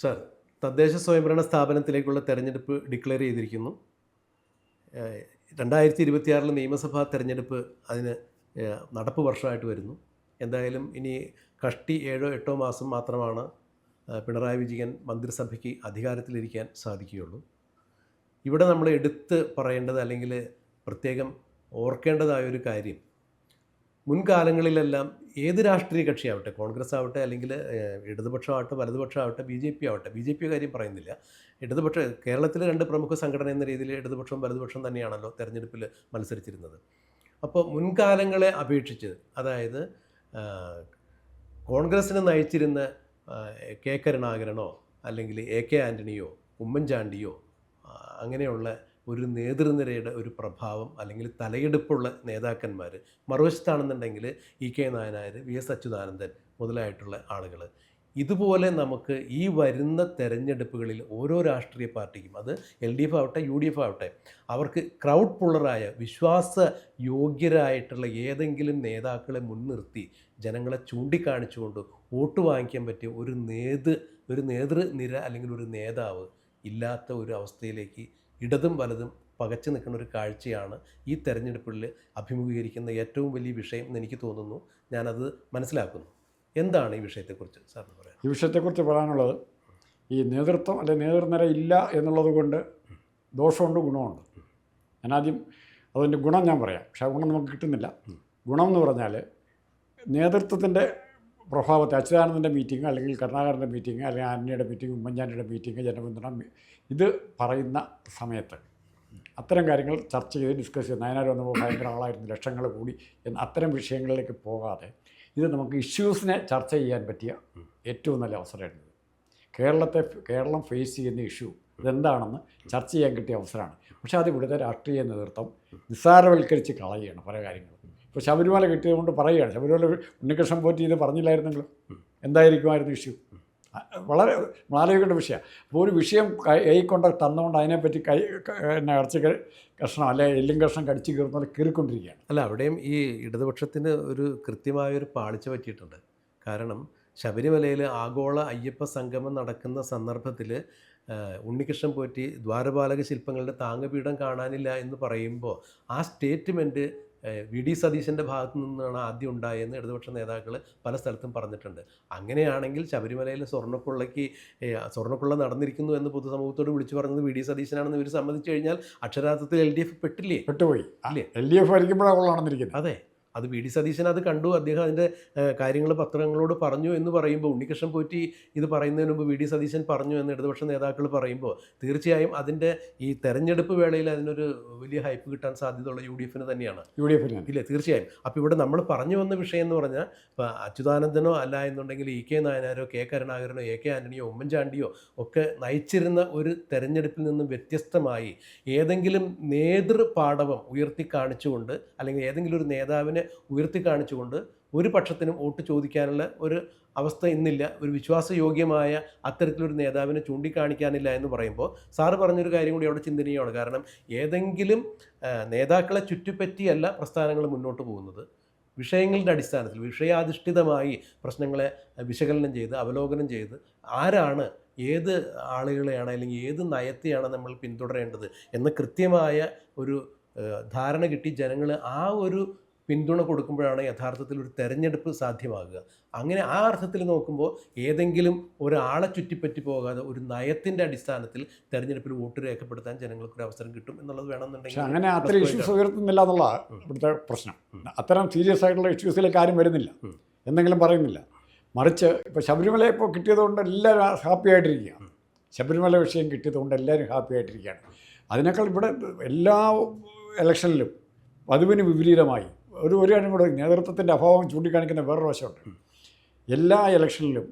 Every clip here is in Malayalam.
സാർ തദ്ദേശ സ്വയംഭരണ സ്ഥാപനത്തിലേക്കുള്ള തെരഞ്ഞെടുപ്പ് ഡിക്ലെയർ ചെയ്തിരിക്കുന്നു. രണ്ടായിരത്തി ഇരുപത്തിയാറിലെ നിയമസഭാ തെരഞ്ഞെടുപ്പ് അതിന് നടപ്പ് വർഷമായിട്ട് വരുന്നു. എന്തായാലും ഇനി കഷ്ടി ഏഴോ എട്ടോ മാസം മാത്രമാണ് പിണറായി വിജയൻ മന്ത്രിസഭയ്ക്ക് അധികാരത്തിലിരിക്കാൻ സാധിക്കുകയുള്ളൂ. ഇവിടെ നമ്മൾ എടുത്ത് പറയേണ്ടത് അല്ലെങ്കിൽ പ്രത്യേകം ഓർക്കേണ്ടതായ ഒരു കാര്യം മുൻകാലങ്ങളിലെല്ലാം ഏത് രാഷ്ട്രീയ കക്ഷിയാവട്ടെ കോൺഗ്രസ് ആവട്ടെ അല്ലെങ്കിൽ ഇടതുപക്ഷമാവട്ടെ വലതുപക്ഷമാവട്ടെ ബി ജെ പി ആവട്ടെ ബി ജെ പി കാര്യം പറയുന്നില്ല. ഇടതുപക്ഷ കേരളത്തിലെ രണ്ട് പ്രമുഖ സംഘടന എന്ന രീതിയിൽ ഇടതുപക്ഷം വലതുപക്ഷം തന്നെയാണല്ലോ തെരഞ്ഞെടുപ്പിൽ മത്സരിച്ചിരുന്നത്. അപ്പോൾ മുൻകാലങ്ങളെ അപേക്ഷിച്ച് അതായത് കോൺഗ്രസ്സിനെ നയിച്ചിരുന്ന കെ കരുണാകരനോ അല്ലെങ്കിൽ എ കെ ആന്റണിയോ ഉമ്മൻചാണ്ടിയോ അങ്ങനെയുള്ള ഒരു നേതൃനിരയുടെ ഒരു പ്രഭാവം അല്ലെങ്കിൽ തലയെടുപ്പുള്ള നേതാക്കന്മാർ. മറുവശത്താണെന്നുണ്ടെങ്കിൽ E K Nayanar V S Achuthanandan മുതലായിട്ടുള്ള ആളുകൾ ഇതുപോലെ നമുക്ക് ഈ വരുന്ന തെരഞ്ഞെടുപ്പുകളിൽ ഓരോ രാഷ്ട്രീയ പാർട്ടിക്കും അത് എൽ ഡി എഫ് ആവട്ടെ യു ഡി എഫ് ആവട്ടെ അവർക്ക് ക്രൗഡ് പുള്ളറായ വിശ്വാസ യോഗ്യരായിട്ടുള്ള ഏതെങ്കിലും നേതാക്കളെ മുൻനിർത്തി ജനങ്ങളെ ചൂണ്ടിക്കാണിച്ചുകൊണ്ട് വോട്ട് വാങ്ങിക്കാൻ പറ്റിയ ഒരു നേതൃ ഒരു നേതൃനിര അല്ലെങ്കിൽ ഒരു നേതാവ് ഇല്ലാത്ത ഒരു അവസ്ഥയിലേക്ക് ഇടതും വലതും പകച്ചു നിൽക്കുന്ന ഒരു കാഴ്ചയാണ് ഈ തെരഞ്ഞെടുപ്പിൽ അഭിമുഖീകരിക്കുന്ന ഏറ്റവും വലിയ വിഷയം എന്ന് എനിക്ക് തോന്നുന്നു. ഞാനത് മനസ്സിലാക്കുന്നു. എന്താണ് ഈ വിഷയത്തെക്കുറിച്ച് സാറിന് പറയാം ഈ വിഷയത്തെക്കുറിച്ച് പറയാനുള്ളത് ഈ നേതൃത്വം അല്ലെ നേതൃനിര ഇല്ല എന്നുള്ളത് കൊണ്ട് ദോഷമുണ്ട് ഗുണമുണ്ട്. ഞാനാദ്യം അതിന്റെ ഗുണം ഞാൻ പറയാം. പക്ഷേ ആ ഗുണം നമുക്ക് കിട്ടുന്നില്ല. ഗുണം എന്ന് പറഞ്ഞാൽ നേതൃത്വത്തിന്റെ പ്രഭാവത്തെ അച്യുതാനന്ദന്റെ മീറ്റിംഗ് അല്ലെങ്കിൽ കരുണാകരന്റെ മീറ്റിംഗ് അല്ലെങ്കിൽ ആന്റണിയുടെ മീറ്റിംഗ് ഉമ്മൻചാണ്ടിയുടെ മീറ്റിംഗ് ജനപിന്തുണ ഇത് പറയുന്ന സമയത്ത് അത്തരം കാര്യങ്ങൾ ചർച്ച ചെയ്ത് ഡിസ്കസ് ചെയ്ത് നയനാർ വന്നപ്പോൾ ഭയങ്കര ആളായിരുന്നു ലക്ഷങ്ങൾ കൂടി എന്ന് അത്തരം വിഷയങ്ങളിലേക്ക് പോകാതെ ഇത് നമുക്ക് ഇഷ്യൂസിനെ ചർച്ച ചെയ്യാൻ പറ്റിയ ഏറ്റവും നല്ല അവസരമായിരുന്നു. കേരളത്തെ കേരളം ഫേസ് ചെയ്യുന്ന ഇഷ്യൂ ഇതെന്താണെന്ന് ചർച്ച ചെയ്യാൻ കിട്ടിയ അവസരമാണ്. പക്ഷേ അത് ഇവിടുത്തെ രാഷ്ട്രീയ നേതൃത്വം നിസ്സാരവൽക്കരിച്ച് കളയുകയാണ് പല കാര്യങ്ങളും. ഇപ്പോൾ ശബരിമല കിട്ടിയത് കൊണ്ട് പറയുകയാണ്. ശബരിമല ഉണ്ണികൃഷ്ണൻ പോറ്റി ഇത് പറഞ്ഞില്ലായിരുന്നെങ്കിലും? എന്തായിരിക്കുമായിരുന്നു ഇഷ്യൂ? വളരെ ആലോചിക്കേണ്ട വിഷയമാണ്. അപ്പോൾ ഒരു വിഷയം കൈക്കൊണ്ട് തന്നുകൊണ്ട് അതിനെപ്പറ്റി കൈ എന്നെ ക- കഷ്ണം അല്ലെ എല്ലും കഷ്ണം കടിച്ചു കീറുന്ന കീറിക്കൊണ്ടിരിക്കുകയാണ്. അല്ല അവിടെയും ഈ ഇടതുപക്ഷത്തിന് ഒരു കൃത്യമായൊരു പാളിച്ച പറ്റിയിട്ടുണ്ട്. കാരണം ശബരിമലയിൽ ആഗോള അയ്യപ്പ സംഗമം നടക്കുന്ന സന്ദർഭത്തിൽ ഉണ്ണികൃഷ്ണൻ പോറ്റി ദ്വാരപാലക ശില്പങ്ങളുടെ താങ്ങപീഠം കാണാനില്ല എന്ന് പറയുമ്പോൾ ആ സ്റ്റേറ്റ്മെന്റ് വി ഡി സതീശന്റെ ഭാഗത്തു നിന്നാണ് ആദ്യം ഉണ്ടായെന്ന് ഇടതുപക്ഷ നേതാക്കൾ പല സ്ഥലത്തും പറഞ്ഞിട്ടുണ്ട്. അങ്ങനെയാണെങ്കിൽ ശബരിമലയിൽ സ്വർണക്കൊള്ളയ്ക്ക് സ്വർണക്കുള്ള സ്വർണക്കൊള്ള നടന്നിരിക്കുന്നു എന്ന് പൊതുസമൂഹത്തോട് വിളിച്ചു പറഞ്ഞത് വി ഡി സതീശനാണെന്ന് ഇവർ സമ്മതിച്ചു കഴിഞ്ഞാൽ അക്ഷരാർത്ഥത്തിൽ എൽ ഡി എഫ് പെട്ടില്ലേ? പെട്ടുപോയി. അല്ലേ എൽ ഡി എഫ് ഭരിക്കുമ്പോഴാണ് നടന്നിരിക്കുന്നത്. അതെ. അത് വി ഡി സതീശൻ അത് കണ്ടു. അദ്ദേഹം അതിന്റെ കാര്യങ്ങൾ പത്രങ്ങളോട് പറഞ്ഞു എന്ന് പറയുമ്പോൾ ഉണ്ണികൃഷ്ണൻ പോറ്റി ഇത് പറയുന്നതിന് മുമ്പ് വി ഡി സതീശൻ പറഞ്ഞു എന്ന് ഇടതുപക്ഷ നേതാക്കൾ പറയുമ്പോൾ തീർച്ചയായും അതിന്റെ ഈ തെരഞ്ഞെടുപ്പ് വേളയിൽ അതിനൊരു വലിയ ഹൈപ്പ് കിട്ടാൻ സാധ്യതയുള്ള യു ഡി എഫിന് തന്നെയാണ്. യു ഡി എഫിന് ഇല്ല തീർച്ചയായും. അപ്പോൾ ഇവിടെ നമ്മൾ പറഞ്ഞു വന്ന വിഷയം എന്ന് പറഞ്ഞാൽ ഇപ്പോൾ അച്യുതാനന്ദനോ അല്ല എന്നുണ്ടെങ്കിൽ ഇ കെ നായനാരോ കെ കരുണാകരനോ എ കെ ആന്റണിയോ ഉമ്മൻചാണ്ടിയോ ഒക്കെ നയിച്ചിരുന്ന ഒരു തെരഞ്ഞെടുപ്പിൽ നിന്നും വ്യത്യസ്തമായി ഏതെങ്കിലും നേതൃപാഠവം ഉയർത്തി കാണിച്ചുകൊണ്ട് അല്ലെങ്കിൽ ഏതെങ്കിലും ഒരു നേതാവിനെ ഉയർത്തി കാണിച്ചുകൊണ്ട് ഒരു പക്ഷത്തിനും വോട്ട് ചോദിക്കാനുള്ള ഒരു അവസ്ഥ ഇന്നില്ല. ഒരു വിശ്വാസയോഗ്യമായ അത്തരത്തിലൊരു നേതാവിനെ ചൂണ്ടിക്കാണിക്കാനില്ല എന്ന് പറയുമ്പോൾ സാറ് പറഞ്ഞൊരു കാര്യം കൂടി അവിടെ ചിന്തനീയമാണ് കാരണം ഏതെങ്കിലും നേതാക്കളെ ചുറ്റിപ്പറ്റിയല്ല പ്രസ്ഥാനങ്ങൾ മുന്നോട്ട് പോകുന്നത്. വിഷയങ്ങളുടെ അടിസ്ഥാനത്തിൽ വിഷയാധിഷ്ഠിതമായി പ്രശ്നങ്ങളെ വിശകലനം ചെയ്ത് അവലോകനം ചെയ്ത് ആരാണ് ഏത് ആളുകളെയാണ് അല്ലെങ്കിൽ ഏത് നയത്തെയാണ് നമ്മൾ പിന്തുടരേണ്ടത് എന്ന കൃത്യമായ ഒരു ധാരണ കിട്ടി ജനങ്ങൾ ആ ഒരു പിന്തുണ കൊടുക്കുമ്പോഴാണ് യഥാർത്ഥത്തിൽ ഒരു തെരഞ്ഞെടുപ്പ് സാധ്യമാകുക. അങ്ങനെ ആ അർത്ഥത്തിൽ നോക്കുമ്പോൾ ഏതെങ്കിലും ഒരാളെ ചുറ്റിപ്പറ്റി പോകാതെ ഒരു നയത്തിന്റെ അടിസ്ഥാനത്തിൽ തെരഞ്ഞെടുപ്പിൽ വോട്ട് രേഖപ്പെടുത്താൻ ജനങ്ങൾക്ക് ഒരു അവസരം കിട്ടും എന്നുള്ളത് വേണമെന്നുണ്ടെങ്കിൽ അങ്ങനെ അത്തരം ഇഷ്യൂസ് ഉയർത്തുന്നില്ല എന്നുള്ളതാണ് ഇവിടുത്തെ പ്രശ്നം. അത്തരം സീരിയസ് ആയിട്ടുള്ള ഇഷ്യൂസിലേക്ക് ആരും വരുന്നില്ല. എന്തെങ്കിലും പറയുന്നില്ല. മറിച്ച് ഇപ്പോൾ ശബരിമല ഇപ്പോൾ കിട്ടിയതുകൊണ്ട് എല്ലാവരും ഹാപ്പി ആയിട്ടിരിക്കുകയാണ്. ശബരിമല വിഷയം കിട്ടിയതുകൊണ്ട് എല്ലാവരും ഹാപ്പി ആയിട്ടിരിക്കുകയാണ്. അതിനേക്കാൾ ഇവിടെ എല്ലാ ഇലക്ഷനിലും വധുവിന് വിപരീതമായി ഒരു ഒരു കാര്യം കൂടെ നേതൃത്വത്തിന്റെ അഭാവം ചൂണ്ടിക്കാണിക്കുന്ന വേറൊരു വശമുണ്ട്. എല്ലാ ഇലക്ഷനിലും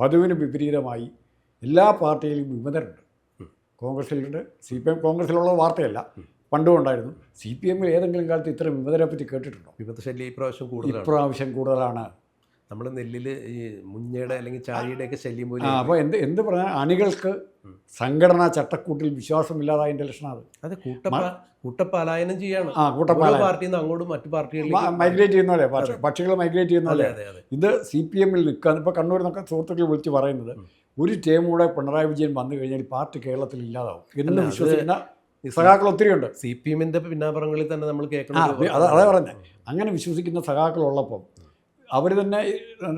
പതിവിന് വിപരീതമായി എല്ലാ പാർട്ടിയിലും വിമതരുണ്ട്. കോൺഗ്രസിലുണ്ട് സി പി എം കോൺഗ്രസിലുള്ള വാർത്തയല്ല പണ്ടും ഉണ്ടായിരുന്നു. സി പി എമ്മിൽ ഏതെങ്കിലും കാലത്ത് ഇത്ര വിമതരെ പറ്റി കേട്ടിട്ടുണ്ടോ? വിമതശല്യം ഇപ്രാവശ്യം കൂടുതൽ ഇപ്രാവശ്യം കൂടുതലാണ്. നമ്മൾ നെല്ലിൽ ഈ മുഞ്ഞയുടെ അല്ലെങ്കിൽ ചാഴിയുടെ ഒക്കെ ശല്യം പോലെ അപ്പോൾ എന്ത് എന്ത് പറഞ്ഞാൽ അണികൾക്ക് സംഘടനാ ചട്ടക്കൂട്ടിൽ വിശ്വാസമില്ലാതായതിന്റെ ലക്ഷണം അത് അത് കൂട്ടപ്പ കൂട്ടപ്പാലായനം ചെയ്യാണ്. ആ കൂട്ടപ്പാല പാർട്ടിയിൽ നിന്ന് അങ്ങോട്ടും മറ്റു പാർട്ടികളിൽ മൈഗ്രേറ്റ് ചെയ്യുന്ന പോലെ പക്ഷികൾ മൈഗ്രേറ്റ് ചെയ്യുന്ന പോലെ. അതെ അതെ. ഇത് സി പി എമ്മിൽ നിൽക്കുക ഇപ്പോൾ കണ്ണൂരിൽ നിന്നൊക്കെ സുഹൃത്തുക്കൾ വിളിച്ച് പറയുന്നത് ഒരു ടേം കൂടെ പിണറായി വിജയൻ വന്നു കഴിഞ്ഞാൽ പാർട്ടി കേരളത്തിൽ ഇല്ലാതാവും എന്ന് വിശ്വസിക്കുന്ന സഖാക്കൾ ഒത്തിരിയുണ്ട് സി പി എമ്മിന്റെ പിന്നാപുറങ്ങളിൽ തന്നെ നമ്മൾ കേൾക്കണം അത് പറഞ്ഞത്. അങ്ങനെ വിശ്വസിക്കുന്ന സഖാക്കളുള്ളപ്പം അവർ തന്നെ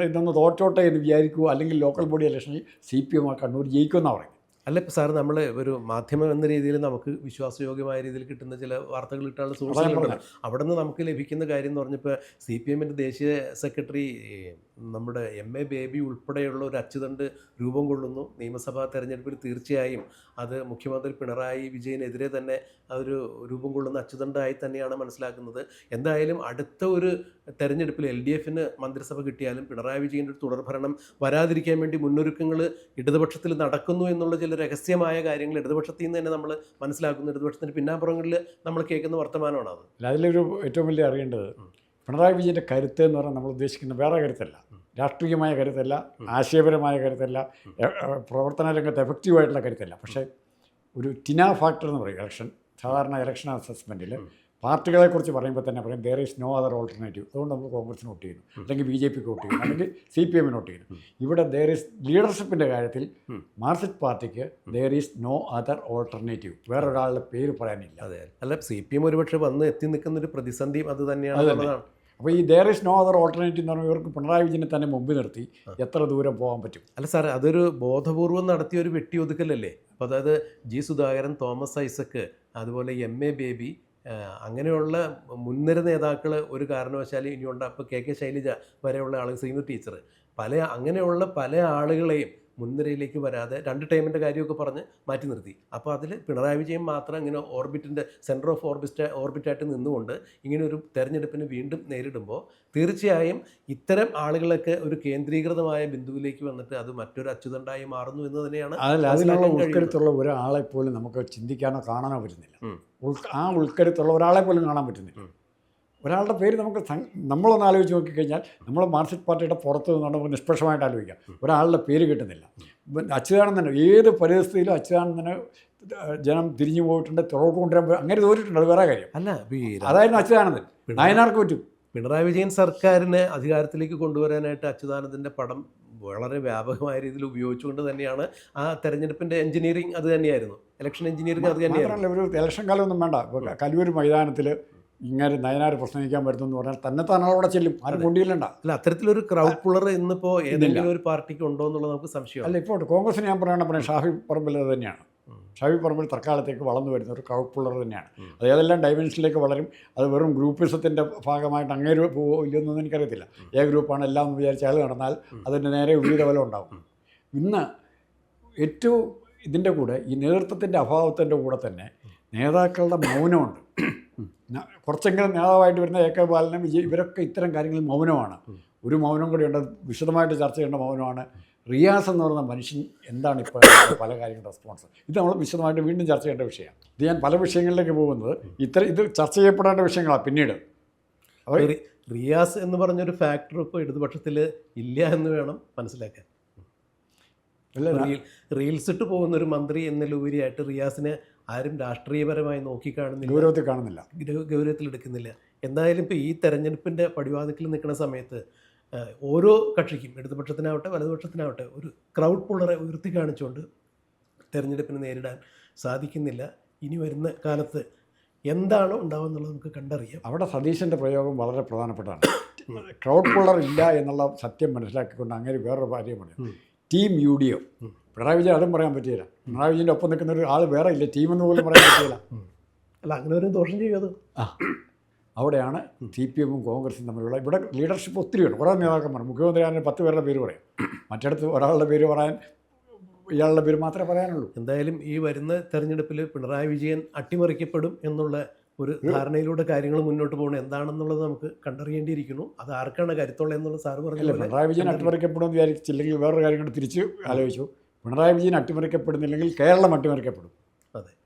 ഇതൊന്ന് തോറ്റോട്ടെ എന്ന് വിചാരിക്കുമോ അല്ലെങ്കിൽ ലോക്കൽ ബോഡി ഇലക്ഷനിൽ സി പി എം കണ്ണൂർ ജയിക്കുമെന്നാണ് പറയുന്നത്. അല്ല ഇപ്പം സാർ നമ്മൾ ഒരു മാധ്യമം എന്ന രീതിയിൽ നമുക്ക് വിശ്വാസയോഗ്യമായ രീതിയിൽ കിട്ടുന്ന ചില വാർത്തകൾ കിട്ടാനുള്ള സൂചനകളുണ്ട് അവിടെ നിന്ന് നമുക്ക് ലഭിക്കുന്ന കാര്യം എന്ന് പറഞ്ഞപ്പോൾ സി പി എമ്മിന്റെ ദേശീയ സെക്രട്ടറി നമ്മുടെ എം എ ബേബി ഉൾപ്പെടെയുള്ള ഒരു അച്ചുതണ്ട് രൂപം കൊള്ളുന്നു. നിയമസഭാ തെരഞ്ഞെടുപ്പിൽ തീർച്ചയായും അത് മുഖ്യമന്ത്രി പിണറായി വിജയനെതിരെ തന്നെ അതൊരു രൂപം കൊള്ളുന്ന അച്ചുതണ്ടായി തന്നെയാണ് മനസ്സിലാക്കുന്നത്. എന്തായാലും അടുത്ത ഒരു തെരഞ്ഞെടുപ്പിൽ എൽ ഡി എഫിന് മന്ത്രിസഭ കിട്ടിയാലും പിണറായി വിജയന്റെ ഒരു തുടർഭരണം വരാതിരിക്കാൻ വേണ്ടി മുന്നൊരുക്കങ്ങൾ ഇടതുപക്ഷത്തിൽ നടക്കുന്നു എന്നുള്ള ചില രഹസ്യമായ കാര്യങ്ങൾ ഇടതുപക്ഷത്തിൽ നിന്ന് തന്നെ നമ്മൾ മനസ്സിലാക്കുന്നു. ഇടതുപക്ഷത്തിന്റെ പിന്നാമ്പുറങ്ങളിൽ നമ്മൾ കേൾക്കുന്ന വർത്തമാനമാണ് അത്. അതിലൊരു ഏറ്റവും വലിയ അറിയേണ്ടത് പിണറായി വിജയന്റെ കരുത്ത് എന്ന് പറഞ്ഞാൽ നമ്മൾ ഉദ്ദേശിക്കുന്ന വേറെ കരുത്തല്ല. രാഷ്ട്രീയമായ കരുത്തല്ല ആശയപരമായ കരുത്തല്ല പ്രവർത്തന രംഗത്ത് എഫക്റ്റീവായിട്ടുള്ള കരുത്തല്ല. പക്ഷേ ഒരു ടിന ഫാക്ടർ എന്ന് പറയും. ഇലക്ഷൻ സാധാരണ ഇലക്ഷൻ അസസ്മെന്റിൽ പാർട്ടികളെക്കുറിച്ച് പറയുമ്പോൾ തന്നെ പറയും there is no other alternative അതുകൊണ്ട് നമ്മൾ കോൺഗ്രസിന് വോട്ട് ചെയ്യുന്നു. അല്ലെങ്കിൽ ബി ജെ പിക്ക് വോട്ട് ചെയ്യുന്നു. അല്ലെങ്കിൽ സി പി എമ്മിന് വോട്ട് ചെയ്യുന്നു. ഇവിടെ ദർ ഈസ് ലീഡർഷിപ്പിന്റെ കാര്യത്തിൽ മാർക്സിസ്റ്റ് പാർട്ടിക്ക് there is no other alternative വേറൊരാളുടെ പേര് പറയാനില്ല. അതെ. അല്ല സി പി എം ഒരുപക്ഷെ വന്ന് എത്തി നിൽക്കുന്ന ഒരു പ്രതിസന്ധിയും അത് തന്നെയാണ് അപ്പോൾ ഈ there is no other alternative എന്ന് പറഞ്ഞാൽ ഇവർക്ക് പിണറായി വിജയനെ തന്നെ മുമ്പിൽ നിർത്തി എത്ര ദൂരം പോകാൻ പറ്റും? അല്ല സാർ അതൊരു ബോധപൂർവം നടത്തിയ ഒരു വെട്ടിയൊതുക്കലല്ലേ? അപ്പോൾ അതായത് ജി സുധാകരൻ തോമസ് ഐസക്ക് അതുപോലെ എം എ ബേബി അങ്ങനെയുള്ള മുൻനിര നേതാക്കൾ ഒരു കാരണവശാലും ഇനിയുണ്ട്. അപ്പോൾ കെ കെ ശൈലജ വരെയുള്ള ആളുകൾ ശ്രീമതി ടീച്ചർ പല അങ്ങനെയുള്ള പല ആളുകളെയും മുൻനിരയിലേക്ക് വരാതെ രണ്ട് ടൈമിന്റെ കാര്യമൊക്കെ പറഞ്ഞ് മാറ്റി നിർത്തി അപ്പോൾ അതിൽ പിണറായി വിജയൻ മാത്രം ഇങ്ങനെ ഓർബിറ്റിന്റെ സെന്റർ ഓഫ് ഓർബിറ്റ് ഓർബിറ്റായിട്ട് നിന്നുകൊണ്ട് ഇങ്ങനെ ഒരു തെരഞ്ഞെടുപ്പിന് വീണ്ടും നേരിടുമ്പോൾ തീർച്ചയായും ഇത്തരം ആളുകളൊക്കെ ഒരു കേന്ദ്രീകൃതമായ ബിന്ദുവിലേക്ക് വന്നിട്ട് അത് മറ്റൊരു അച്യുതണ്ടായി മാറുന്നു എന്ന് തന്നെയാണ് അതിനുള്ള കഴിയുന്നത്. ഉൾക്കരുത്തുള്ള ഒരാളെ പോലും നമുക്ക് ചിന്തിക്കാനോ കാണാനോ പറ്റുന്നില്ല ആ ഉൾക്കരുത്തുള്ള ഒരാളെ പോലും കാണാൻ പറ്റുന്നില്ല. ഒരാളുടെ പേര് നമുക്ക് നമ്മളൊന്ന് ആലോചിച്ച് നോക്കിക്കഴിഞ്ഞാൽ നമ്മൾ മാർക്സിസ്റ്റ് പാർട്ടിയുടെ പുറത്ത് നിന്നുകൊണ്ട് നമുക്ക് നിഷ്പക്ഷമായിട്ട് ആലോചിക്കാം. ഒരാളുടെ പേര് കിട്ടുന്നില്ല. അച്യുതാനന്ദന് ഏത് പരിസ്ഥിതിയിലും അച്യുതാനന്ദന് ജനം തിരിഞ്ഞു പോയിട്ടുണ്ട് തുറവ് കൊണ്ടുവരാൻ അങ്ങനെ തോന്നിയിട്ടുണ്ട് അത് വേറെ കാര്യം. അല്ല അതായിരുന്നു അച്യുതാനന്ദൻ. നയനാർക്ക് പറ്റും പിണറായി വിജയൻ സർക്കാരിനെ അധികാരത്തിലേക്ക് കൊണ്ടുവരാനായിട്ട് അച്യുതാനന്ദന്റെ പടം വളരെ വ്യാപകമായ രീതിയിൽ ഉപയോഗിച്ചുകൊണ്ട് തന്നെയാണ് ആ തെരഞ്ഞെടുപ്പിന്റെ എഞ്ചിനീയറിംഗ് അത് തന്നെയായിരുന്നു. ഇലക്ഷൻ എഞ്ചിനീയറിംഗ് അത് തന്നെയായിരുന്നു. ഒരു ഇലക്ഷൻ കാലമൊന്നും വേണ്ട. കലൂർ മൈതാനത്തിൽ ഇങ്ങനെ നയനാർ പ്രസംഗിക്കാൻ എന്ന് പറഞ്ഞാൽ തന്നെ താൻ അവിടെ ചെല്ലും. ആരും കൊണ്ടില്ലണ്ട അല്ല അത്തരത്തിലൊരു ക്രൗഡ് പുള്ളർ ഇന്നിപ്പോൾ ഏതെങ്കിലും ഒരു പാർട്ടിക്ക് ഉണ്ടോ എന്നുള്ളത് നമുക്ക് സംശയം അല്ല ഇപ്പോൾ കോൺഗ്രസ് ഞാൻ പറയുകയാണെങ്കിൽ പറയാം ഷാഫി പറമ്പിൽ തന്നെയാണ്. ഷാഫി പറമ്പിൽ തൽക്കാലത്തേക്ക് വളർന്നു വരുന്ന ഒരു ക്രൗഡ് പുള്ളർ തന്നെയാണ്. അത് ഏതെല്ലാം ഡൈമെൻഷനിലേക്ക് വളരും അത് വെറും ഗ്രൂപ്പിസത്തിന്റെ ഭാഗമായിട്ട് അങ്ങേര് പോവോ ഇല്ലെന്നൊന്നും എനിക്കറിയത്തില്ല. ഏ ഗ്രൂപ്പാണ് എല്ലാം എന്ന് വിചാരിച്ചാൽ അയാൾ നടന്നാൽ അതിന്റെ നേരെ വിപരീത ഫലം ഉണ്ടാകും ഇന്ന് ഏറ്റവും ഇതിന്റെ കൂടെ ഈ നേതൃത്വത്തിന്റെ അഭാവത്തിന്റെ കൂടെ തന്നെ നേതാക്കളുടെ മൗനമുണ്ട്. കുറച്ചെങ്കിലും നേതാവായിട്ട് വരുന്ന എ കെ ബാലനും വിജയ് ഇവരൊക്കെ ഇത്തരം കാര്യങ്ങളിൽ മൗനമാണ്. ഒരു മൗനം കൂടിയുണ്ട് വിശദമായിട്ട് ചർച്ച ചെയ്യേണ്ട മൗനമാണ്. റിയാസ് എന്ന് പറയുന്ന മനുഷ്യൻ എന്താണ് ഇപ്പോൾ പല കാര്യങ്ങളുടെ റെസ്പോൺസ് ഇത് നമ്മൾ വിശദമായിട്ട് വീണ്ടും ചർച്ച ചെയ്യേണ്ട വിഷയമാണ്. ഇത് ഞാൻ പല വിഷയങ്ങളിലേക്ക് പോകുന്നത്. ഇത്ര ഇത് ചർച്ച ചെയ്യപ്പെടേണ്ട വിഷയങ്ങളാണ് പിന്നീട്. അപ്പോൾ റിയാസ് എന്ന് പറഞ്ഞൊരു ഫാക്ടർ ഇപ്പോൾ ഇടതുപക്ഷത്തിൽ ഇല്ല എന്ന് വേണം മനസ്സിലാക്കാൻ. റീൽസ് ഇട്ട് പോകുന്ന ഒരു മന്ത്രി എന്നതിലുപരിയായിട്ട് റിയാസിനെ ആരും രാഷ്ട്രീയപരമായി നോക്കിക്കാണുന്നില്ല. ഗൗരവത്തിൽ കാണുന്നില്ല. ഗൗരവത്തിൽ എടുക്കുന്നില്ല. എന്തായാലും ഇപ്പോൾ ഈ തെരഞ്ഞെടുപ്പിന്റെ പടിവാതിക്കൽ നിൽക്കുന്ന സമയത്ത് ഓരോ കക്ഷിക്കും ഇടതുപക്ഷത്തിനാവട്ടെ വലതുപക്ഷത്തിനാവട്ടെ ഒരു ക്രൗഡ് പുള്ളറെ ഉയർത്തി കാണിച്ചുകൊണ്ട് തെരഞ്ഞെടുപ്പിനെ നേരിടാൻ സാധിക്കുന്നില്ല. ഇനി വരുന്ന കാലത്ത് എന്താണ് എന്താണോ ഉണ്ടാവുമെന്നുള്ളത് നമുക്ക് കണ്ടറിയാം. അവിടെ സതീശന്റെ പ്രയോഗം വളരെ പ്രധാനപ്പെട്ടതാണ്. ക്രൗഡ് പുള്ളർ ഇല്ല എന്നുള്ള സത്യം മനസ്സിലാക്കിക്കൊണ്ട് അങ്ങനെ വേറൊരു കാര്യം പറഞ്ഞു ഉം. Team U D F. Pinarayi Vijayan അതും പറയാൻ പറ്റിയില്ല. പിണറായി വിജയന്റെ ഒപ്പം നിൽക്കുന്ന ഒരു ആൾ വേറെ ഇല്ല. ടീമെന്ന് പോലും പറയാൻ പറ്റിയില്ല. അല്ല അങ്ങനെ ഒരു ദോഷം ചെയ്യും ആ. അവിടെയാണ് സി പി എമ്മും കോൺഗ്രസും തമ്മിലുള്ള ഇവിടെ ലീഡർഷിപ്പ് ഒത്തിരിയുണ്ട് കുറേ നേതാക്കന്മാർ. മുഖ്യമന്ത്രി ആണെങ്കിൽ പത്ത് പേരുടെ പേര് പറയും. മറ്റിടത്ത് ഒരാളുടെ പേര് പറയാൻ ഇയാളുടെ പേര് മാത്രമേ പറയാനുള്ളൂ. എന്തായാലും ഈ വരുന്ന തെരഞ്ഞെടുപ്പിൽ പിണറായി വിജയൻ അട്ടിമറിക്കപ്പെടും എന്നുള്ള ഒരു ധാരണയിലൂടെ കാര്യങ്ങൾ മുന്നോട്ട് പോകണം എന്താണെന്നുള്ളത് നമുക്ക് കണ്ടറിയേണ്ടിയിരിക്കുന്നു. അത് ആർക്കാണ് കരുത്തുള്ളത് എന്നുള്ള സാർ പറഞ്ഞു പിണറായി വിജയൻ അട്ടിമറിക്കപ്പെടുമെന്ന് വിചാരിച്ചില്ലെങ്കിൽ വേറൊരു കാര്യം കൂടി തിരിച്ച് ആലോചിച്ചു. പിണറായി വിജയൻ അട്ടിമറിക്കപ്പെടുന്നില്ലെങ്കിൽ കേരളം അട്ടിമറിക്കപ്പെടും. അതെ.